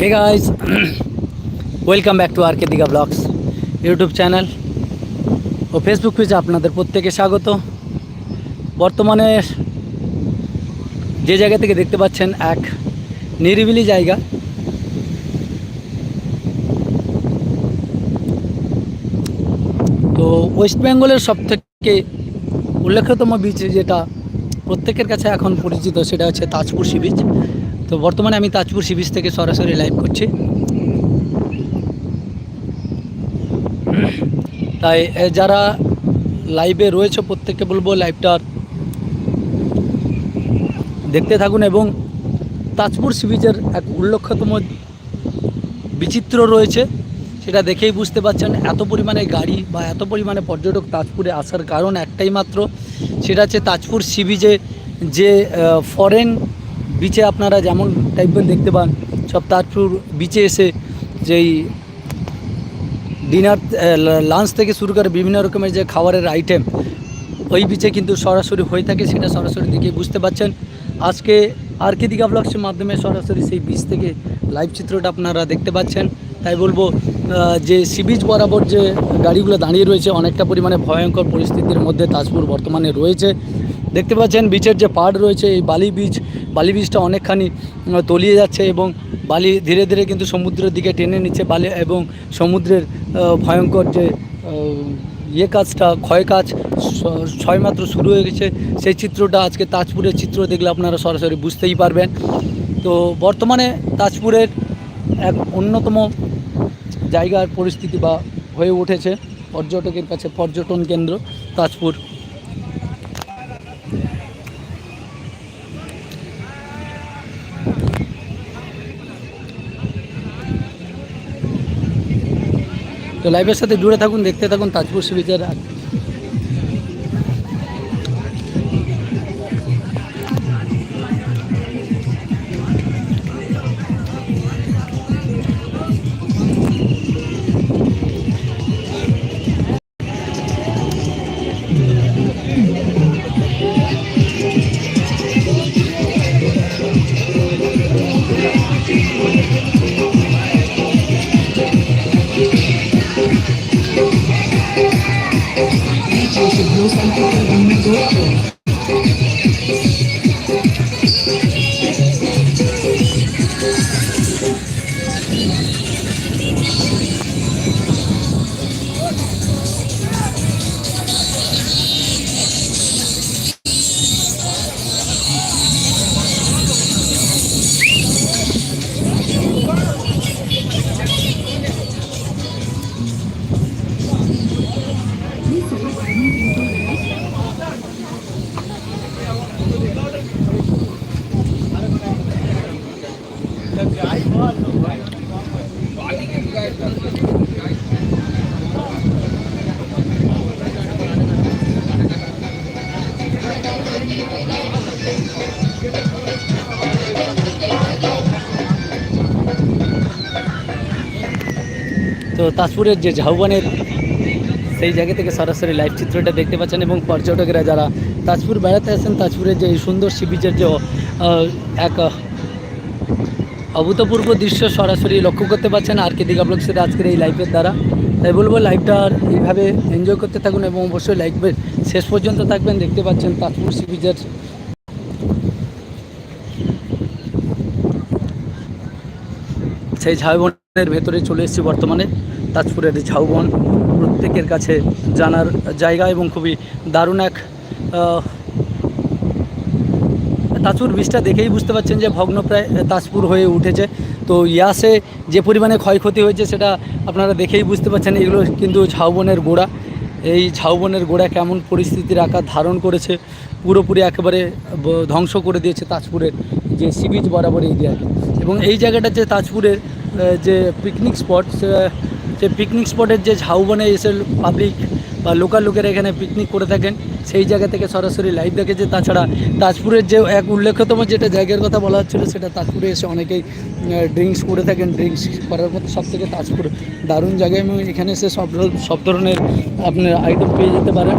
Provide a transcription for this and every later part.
Hey guys welcome back to R K Digha vlogs YouTube channel O Facebook পেজে আপনাদের প্রত্যেকে স্বাগত। বর্তমানে যে জায়গা থেকে দেখতে পাচ্ছেন এক নিরিবিলি জায়গা। তো ওয়েস্ট বেঙ্গলের সব থেকে উল্লেখ্যতম বিচ যেটা প্রত্যেকের কাছে এখন পরিচিত সেটা হচ্ছে তাজপুর সি বিচ। তো বর্তমানে আমি তাজপুর সি বিচ থেকে সরাসরি লাইভ করছি। তাই যারা লাইভে রয়েছে প্রত্যেককে বলব লাইভটার দেখতে থাকুন এবং তাজপুর সি বিচের এক উল্লেখ্যতম বিচিত্র রয়েছে। সেটা দেখেই বুঝতে পারছেন, এত পরিমাণে গাড়ি বা এত পরিমাণে পর্যটক তাজপুরে আসার কারণ একটাই মাত্র, সেটা হচ্ছে তাজপুর সি বিচে যে ফরেন বিচে আপনারা যেমন টাইপের দেখতে পান, সব তাজপুর বিচে এসে যেই ডিনার লাঞ্চ থেকে শুরু করে বিভিন্ন রকমের যে খাবারের আইটেম ওই বিচে কিন্তু সরাসরি হয়ে থাকে, সেটা সরাসরি দেখে বুঝতে পারছেন। আজকে আর কে দিঘা ব্লগসের মাধ্যমে সরাসরি সেই বিচ থেকে লাইভ চিত্রটা আপনারা দেখতে পাচ্ছেন। তাই বলব যে সি বিচ বরাবর যে গাড়িগুলো দাঁড়িয়ে রয়েছে অনেকটা পরিমাণে ভয়ঙ্কর পরিস্থিতির মধ্যে তাজপুর বর্তমানে রয়েছে। দেখতে পাচ্ছেন বিচের যে পাড় রয়েছে, এই বালি বীজ বালি বীজটা অনেকখানি তলিয়ে যাচ্ছে এবং বালি ধীরে ধীরে কিন্তু সমুদ্রের দিকে টেনে নিচ্ছে। বালি এবং সমুদ্রের ভয়ঙ্কর যে ইয়ে কাজটা, ক্ষয় কাজ ছয়মাত্র শুরু হয়ে গেছে। সেই চিত্রটা আজকে তাজপুরের চিত্র দেখলে আপনারা সরাসরি বুঝতেই পারবেন। তো বর্তমানে তাজপুরের এক অন্যতম জায়গার পরিস্থিতি বা হয়ে উঠেছে পর্যটকের কাছে পর্যটন কেন্দ্র তাজপুর। তো লাইভের সাথে জুড়ে থাকুন, দেখতে থাকুন তাজপুর সি বিচের তো তাজপুরের যে ঝাউবানের সেই জায়গা থেকে সরাসরি লাইভ চিত্রটা দেখতে পাচ্ছেন এবং পর্যটকেরা যারা তাজপুর বেড়াতে আসেন, তাজপুরের যে সুন্দর সি বিচের যে এক অভূতপূর্ব দৃশ্য সরাসরি লক্ষ্য করতে পারছেন আর কে দিঘা ব্লগসের আজকের এই লাইভের দ্বারা। তাই বলব লাইভটা এইভাবে এনজয় করতে থাকুন এবং অবশ্যই লাইভের শেষ পর্যন্ত থাকবেন। দেখতে পাচ্ছেন তাজপুর সি সেই ঝাউবনের ভেতরে চলে এসেছি বর্তমানে। তাজপুরের ঝাউবন প্রত্যেকের কাছে জানার জায়গা এবং খুবই দারুণ এক তাজপুর বীজটা দেখেই বুঝতে পারছেন যে ভগ্নপ্রায় তাজপুর হয়ে উঠেছে। তো ইয়াসে যে পরিমাণে ক্ষয়ক্ষতি হয়েছে সেটা আপনারা দেখেই বুঝতে পারছেন, এগুলো কিন্তু ঝাউবনের গোড়া। এই ঝাউবনের গোড়া কেমন পরিস্থিতির আকার ধারণ করেছে, পুরোপুরি একেবারে ধ্বংস করে দিয়েছে তাজপুরের যে সি বিচ বরাবর এরিয়াকে এবং এই জায়গাটা যে তাজপুরের যে পিকনিক স্পট যে পিকনিক স্পটের যে ঝাউবনে এসে পাবলিক বা লোকাল লোকেরা এখানে পিকনিক করে থাকেন, সেই জায়গা থেকে সরাসরি লাইভ দেখেছে। তাছাড়া তাজপুরের যে এক উল্লেখ্যতম যেটা জায়গার কথা বলা হচ্ছিল, সেটা তাজপুরে এসে অনেকেই ড্রিঙ্কস করে থাকেন। ড্রিঙ্কস করার মতো সব থেকে তাজপুর দারুণ জায়গায় এবং এখানে এসে সব সব ধরনের আপনার আইটেম পেয়ে যেতে পারেন।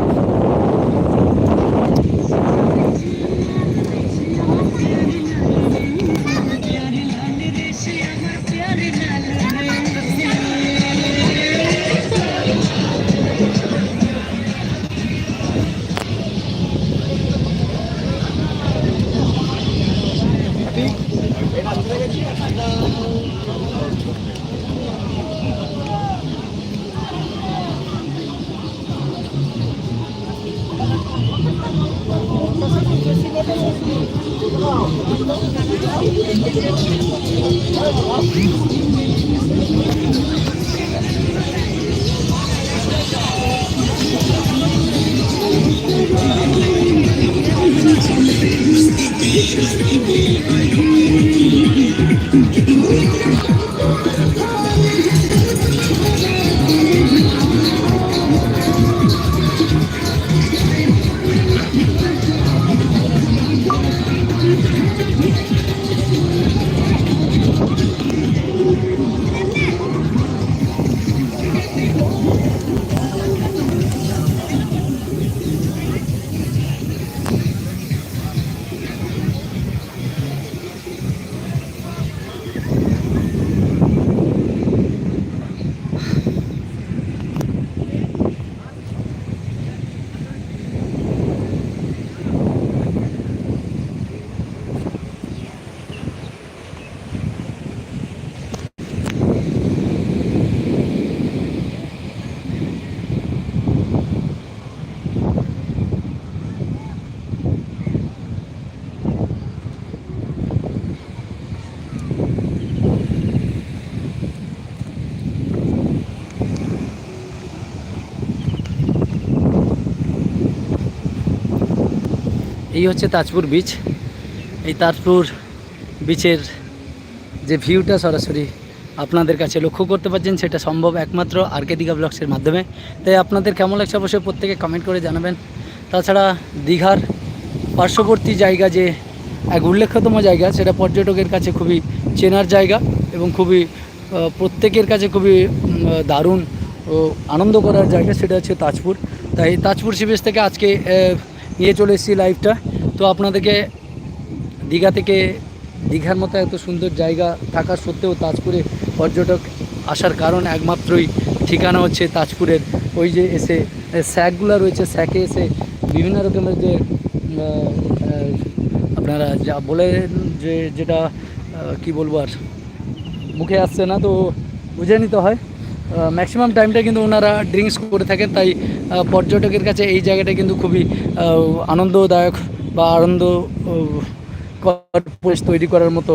এই হচ্ছে তাজপুর বিচ এই তাজপুর বিচের যে ভিউটা সরাসরি আপনাদের কাছে লক্ষ্য করতে পারছেন, সেটা সম্ভব একমাত্র আরকে দীঘা ব্লগসের মাধ্যমে। তাই আপনাদের কেমন লাগছে অবশ্যই প্রত্যেকে কমেন্ট করে জানাবেন। তাছাড়া দীঘার পার্শ্ববর্তী জায়গা যে এক উল্লেখ্যতম জায়গা, সেটা পর্যটকের কাছে খুবই চেনার জায়গা এবং খুবই প্রত্যেকের কাছে খুবই দারুণ আনন্দ করার জায়গা, সেটা হচ্ছে তাজপুর। তাই তাজপুর সিবিএস থেকে আজকে নিয়ে চলে এসেছি লাইভটা তো আপনাদেরকে দীঘা থেকে দীঘার মতো এত সুন্দর জায়গা থাকা সত্ত্বেও তাজপুরে পর্যটক আসার কারণ একমাত্রই ঠিকানা হচ্ছে তাজপুরের ওই যে এসে স্যাকগুলো রয়েছে স্যাকে এসে বিভিন্ন রকমের যে আপনারা যা বলেন যে, যেটা কি বলব আর, মুখে আসছে না, তো বুঝে নিতে হয়। ম্যাক্সিমাম টাইমটা কিন্তু ওনারা ড্রিঙ্কস করে থাকেন, তাই পর্যটকের কাছে এই জায়গাটা কিন্তু খুবই আনন্দদায়ক বা আনন্দ পরিবেশ তৈরি করার মতো।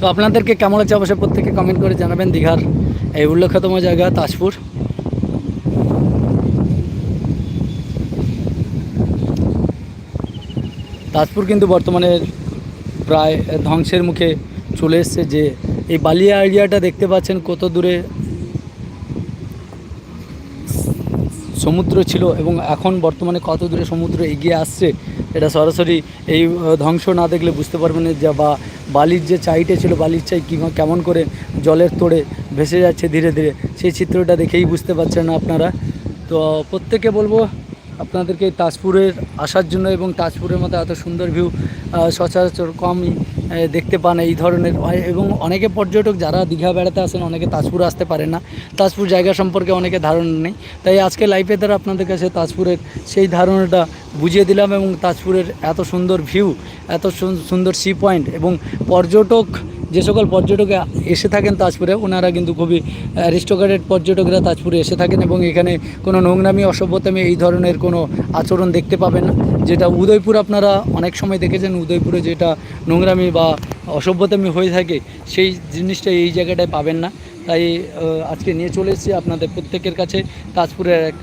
তো আপনাদেরকে কেমন লাগছে অবশ্যই প্রত্যেকে কমেন্ট করে জানাবেন। দীঘার এই উল্লেখতম জায়গা, তাজপুর। তাজপুর কিন্তু বর্তমানে প্রায় ধ্বংসের মুখে চলে এসছে যে এই বালিয়া এরিয়াটা দেখতে পাচ্ছেন কত দূরে সমুদ্র ছিল এবং এখন বর্তমানে কত দূরে সমুদ্র এগিয়ে আসছে এটা সরাসরি এই ধ্বংস না দেখলে বুঝতে পারবেন না যে বা বালির যে চাইটে ছিল, বালির চাই কেমন করে জলের তোড়ে ভেসে যাচ্ছে ধীরে ধীরে। সেই চিত্রটা দেখেই বুঝতে পারছেন আপনারা। তো প্রত্যেকে বলব আপনাদেরকে তাজপুরের আসার জন্য এবং তাজপুরের মতো এত সুন্দর ভিউ সচরাচর কমই দেখতে পান এই ধরনের। এবং অনেকে পর্যটক যারা দীঘা বেড়াতে আসেন, অনেকে তাজপুর আসতে পারে না। তাজপুর জায়গা সম্পর্কে অনেকে ধারণা নেই। তাই আজকে লাইফের দ্বারা আপনাদের কাছে তাজপুরের সেই ধারণাটা বুঝিয়ে দিলাম এবং তাজপুরের এত সুন্দর ভিউ এত সুন- সুন্দর সি পয়েন্ট এবং পর্যটক যে সকল পর্যটক এসে থাকেন তাজপুরে, ওনারা কিন্তু খুবই অ্যারিস্টোক্রেটেড পর্যটকরা তাজপুরে এসে থাকেন এবং এখানে কোনো নোংরামি, অসভ্যতামি এই ধরনের কোনো আচরণ দেখতে পাবেন না। যেটা উদয়পুর আপনারা অনেক সময় দেখেছেন, উদয়পুরে যেটা নোংরামি বা অসভ্যতামি হয়ে থাকে, সেই জিনিসটা এই জায়গাটায় পাবেন না। তাই আজকে নিয়ে চলে এসেছি আপনাদের প্রত্যেকের কাছে তাজপুরের এক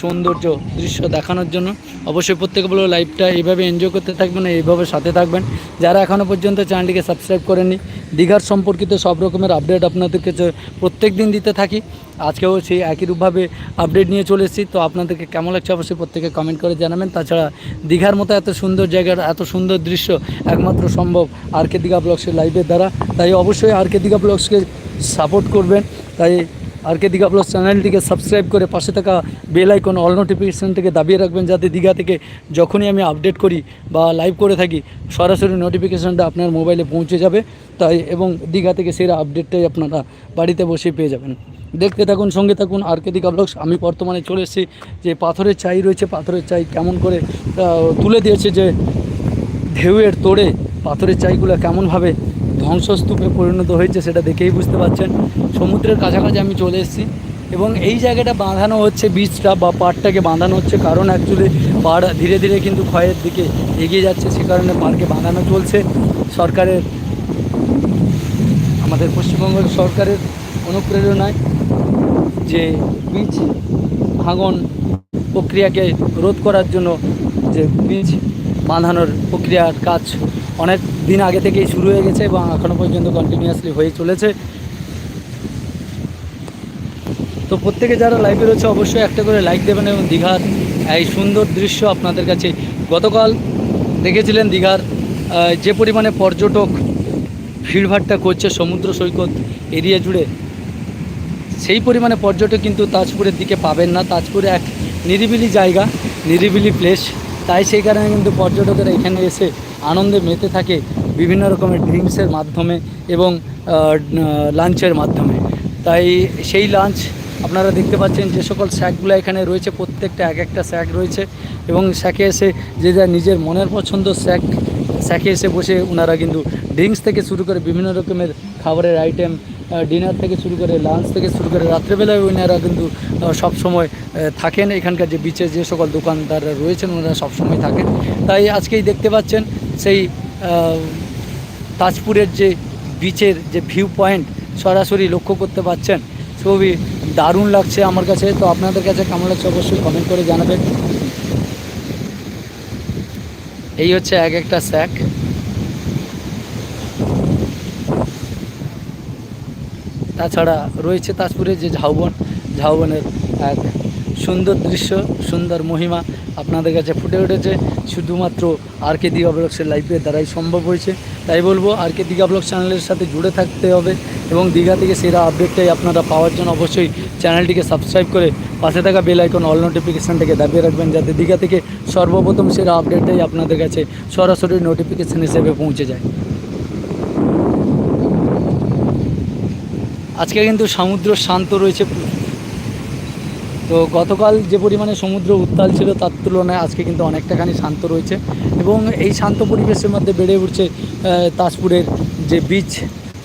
সৌন্দর্য দৃশ্য দেখানোর জন্য। অবশ্যই প্রত্যেকে বলো লাইভটা এইভাবে এনজয় করতে থাকবেন, এইভাবে সাথে থাকবেন। যারা এখনও পর্যন্ত চ্যানেলটিকে সাবস্ক্রাইব করেননি, দীঘার সম্পর্কিত সব রকমের আপডেট আপনাদেরকে প্রত্যেক দিন দিতে থাকি। আজকেও সেই একই রূপভাবে আপডেট নিয়ে চলে এসেছি। তো আপনাদেরকে কেমন লাগছে অবশ্যই প্রত্যেকে কমেন্ট করে জানাবেন। তাছাড়া দীঘার মতো এত সুন্দর জায়গার, এত সুন্দর দৃশ্য একমাত্র সম্ভব আর কে দীঘা ব্লগসের লাইভের দ্বারা। তাই অবশ্যই আর কে দীঘা ব্লগসকে সাপোর্ট করবেন। তাই আর কে দীঘা ব্লগ চ্যানেলটিকে সাবস্ক্রাইব করে পাশে থাকা বেল আইকন অল নোটিফিকেশান থেকে দাবিয়ে রাখবেন যাতে দীঘা থেকে যখনই আমি আপডেট করি বা লাইভ করে থাকি, সরাসরি নোটিফিকেশানটা আপনার মোবাইলে পৌঁছে যাবে। তাই এবং দীঘা থেকে সেরা আপডেটটাই আপনারা বাড়িতে বসে পেয়ে যাবেন। দেখতে থাকুন, সঙ্গে থাকুন আর কে দীঘা ব্লগস আমি বর্তমানে চলে এসেছি যে পাথরের চাই রয়েছে, পাথরের চাই কেমন করে তুলে দিয়েছে যে ঢেউয়ের তোড়ে পাথরের চাইগুলো কেমনভাবে ধ্বংসস্তূপে পরিণত হয়েছে সেটা দেখেই বুঝতে পারছেন। সমুদ্রের কাছাকাছি আমি চলে এসেছি এবং এই জায়গাটা বাঁধানো হচ্ছে বীজটা বা পাড়টাকে বাঁধানো হচ্ছে কারণ অ্যাকচুয়ালি পাড় ধীরে ধীরে কিন্তু ক্ষয়ের দিকে এগিয়ে যাচ্ছে, সে কারণে পাড়কে বাঁধানো চলছে। সরকারের, আমাদের পশ্চিমবঙ্গ সরকারের অনুপ্রেরণায় যে বীজ ভাঙন প্রক্রিয়াকে রোধ করার জন্য যে বীজ বাঁধানোর প্রক্রিয়ার কাজ অনেক দিন আগে থেকেই শুরু হয়ে গেছে এবং এখনও পর্যন্ত কন্টিনিউয়াসলি হয়ে চলেছে। তো প্রত্যেকে যারা লাইভে রয়েছে অবশ্যই একটা করে লাইক দেবেন এবং দীঘার এই সুন্দর দৃশ্য আপনাদের কাছে গতকাল দেখেছিলেন দীঘার যে পরিমাণে পর্যটক ভিড়ভাট্টা করছে সমুদ্র সৈকত এরিয়া জুড়ে, সেই পরিমাণে পর্যটক কিন্তু তাজপুরের দিকে পাবেন না। তাজপুরে এক নিরিবিলি জায়গা, নিরিবিলি প্লেস তাই সেই কারণে কিন্তু পর্যটকেরা এখানে এসে আনন্দে মেতে থাকে বিভিন্ন রকমের ড্রিঙ্কসের মাধ্যমে এবং লাঞ্চের মাধ্যমে। তাই সেই লাঞ্চ আপনারা দেখতে পাচ্ছেন যে সকল স্যাকগুলো এখানে রয়েছে, প্রত্যেকটা এক একটা স্যাক রয়েছে এবং স্যাকে এসে যে যার নিজের মনের পছন্দ স্যাক স্যাকে এসে বসে ওনারা কিন্তু ড্রিঙ্কস থেকে শুরু করে বিভিন্ন রকমের খাবারের আইটেম ডিনার থেকে শুরু করে লাঞ্চ থেকে শুরু করে রাত্রেবেলায় ওনারা কিন্তু সব সময় থাকেন। এখানকার যে বিচে যে সকল দোকানদাররা রয়েছেন, ওনারা সবসময় থাকেন। তাই আজকেই দেখতে পাচ্ছেন সেই তাজপুরের যে বিচের যে ভিউ পয়েন্ট সরাসরি লক্ষ্য করতে পাচ্ছেন। খুবই দারুণ লাগছে আমার কাছে। তো আপনাদের কাছে কেমন লাগছে অবশ্যই কমেন্ট করে জানাবেন। এই হচ্ছে এক একটা স্যাক তাছাড়া রয়েছে তাজপুরের যে ঝাউবন, ঝাউবনের এক সুন্দর দৃশ্য, সুন্দর মহিমা আপনাদের কাছে ফুটে উঠেছে। শুধুমাত্র আর কে দিঘা ব্লগসের লাইভের দ্বারাই সম্ভব হয়েছে। তাই বলব আর কে দিঘা ব্লগ চ্যানেলের সাথে জুড়ে থাকতে হবে এবং দীঘা থেকে সেরা আপডেটটাই আপনারা পাওয়ার জন্য অবশ্যই চ্যানেলটিকে সাবস্ক্রাইব করে পাশে থাকা বেল আইকন অল নোটিফিকেশানটাকে দাবিয়ে রাখবেন যাতে দীঘা থেকে সর্বপ্রথম সেরা আপডেটটাই আপনাদের কাছে সরাসরি নোটিফিকেশান হিসেবে পৌঁছে যায়। আজকে কিন্তু সমুদ্র শান্ত রয়েছে তো গতকাল যে পরিমাণে সমুদ্র উত্তাল ছিল, তার তুলনায় আজকে কিন্তু অনেকটাখানি শান্ত রয়েছে এবং এই শান্ত পরিবেশের মধ্যে বেড়ে উঠছে তাজপুরের যে বিচ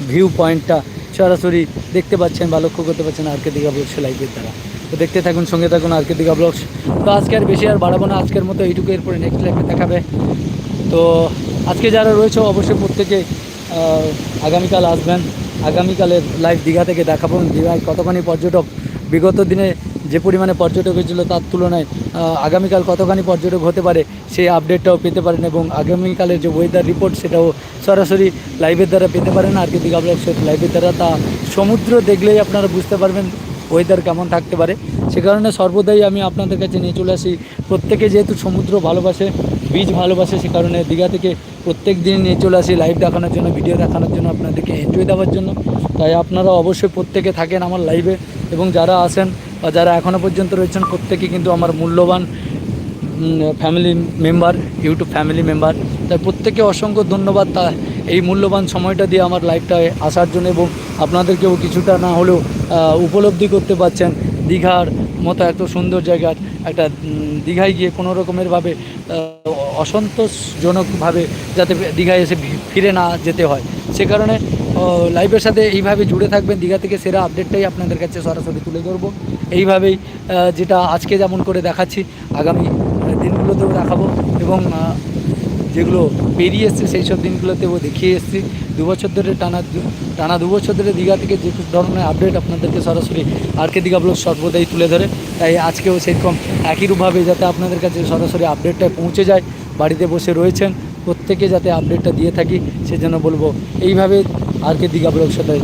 ভিউ পয়েন্টটা সরাসরি দেখতে পাচ্ছেন বা লক্ষ্য করতে পারছেন আরকে দীঘা ব্লগস লাইভের দ্বারা। তো দেখতে থাকুন, সঙ্গে থাকুন আরকে দীঘা ব্লগস তো আজকে আর বেশি আর বাড়াবো না, আজকের মতো এইটুকু, এরপরে নেক্সট লাইভে দেখাবে। তো আজকে যারা রয়েছে, অবশ্যই প্রত্যেকে আগামীকাল আসবেন। আগামীকালের লাইভ দীঘা থেকে দেখাবো। দীঘায় কতখানি পর্যটক, বিগত দিনে যে পরিমাণে পর্যটক হয়েছিল তার তুলনায় আগামীকাল কতখানি পর্যটক হতে পারে সেই আপডেটটাও পেতে পারেন এবং আগামীকালের যে ওয়েদার রিপোর্ট সেটাও সরাসরি লাইভের দ্বারা পেতে পারেন। আর কি দীঘা ব্লগ লাইভের দ্বারা তা সমুদ্র দেখলেই আপনারা বুঝতে পারবেন ওয়েদার কেমন থাকতে পারে। সে কারণে সর্বদাই আমি আপনাদের কাছে নিয়ে চলে আসি। প্রত্যেকে যেহেতু সমুদ্র ভালোবাসে, বীজ ভালোবাসে, সে কারণে দীঘা থেকে প্রত্যেক দিন নিয়ে চলে আসি লাইভ দেখানোর জন্য ভিডিও দেখানোর জন্য, আপনাদেরকে এনজয় দেওয়ার জন্য। তাই আপনারা অবশ্যই প্রত্যেকে থাকেন আমার লাইভে এবং যারা আসেন বা যারা এখনও পর্যন্ত রয়েছেন, প্রত্যেকে কিন্তু আমার মূল্যবান family member YouTube family member তাই প্রত্যেকে অসংখ্য ধন্যবাদ তা, এই মূল্যবান সময়টা দিয়ে আমার লাইফটায় আসার জন্য এবং আপনাদেরকেও কিছুটা না হলেও উপলব্ধি করতে পারছেন। দীঘার মতো এত সুন্দর জায়গার একটা দীঘায় গিয়ে কোনো রকমেরভাবে অসন্তোষজনকভাবে যাতে দীঘায় এসে ফিরে না যেতে হয়। সে কারণে লাইভের সাথে এইভাবে জুড়ে থাকবেন, দীঘা থেকে সেরা আপডেটটাই আপনাদের কাছে সরাসরি তুলে ধরবো। এইভাবেই যেটা আজকে যেমন করে দেখাচ্ছি, আগামী দিনগুলোতেও দেখাবো এবং যেগুলো পেরিয়ে এসছে, সেই সব দিনগুলোতেও দেখিয়ে এসেছি। দু বছর ধরে টানা টানা দু বছর ধরে দীঘা থেকে যে ধরনের আপডেট আপনাদেরকে সরাসরি আর কে দীঘা ব্লগ সর্বদাই তুলে ধরে। তাই আজকেও সেরকম একইরূপভাবে যাতে আপনাদের কাছে সরাসরি আপডেটটা পৌঁছে যায়, বাড়িতে বসে রয়েছেন, প্রত্যেকে যাতে আপডেটটা দিয়ে থাকি, সেজন্য বলব এইভাবে আর কে দীঘা ব্লগ সাথে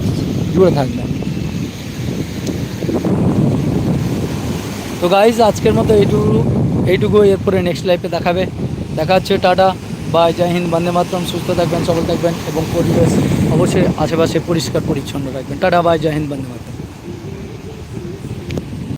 জুড়ে থাকবেন। তো গাইজ আজকের মতো এইটুকু এইটুকু এরপরে নেক্সট লাইফে দেখাবে। দেখা হচ্ছে, টাটা। বাই, জয় হিন্দ, বন্দে মাতরম, সুস্থ থাকবেন, সবল থাকবেন এবং পরিবেশ অবশ্যই আশেপাশে পরিষ্কার, পরিচ্ছন্ন রাখবেন। টাটা, বাই, জয় হিন্দ, বন্দে মাতরম।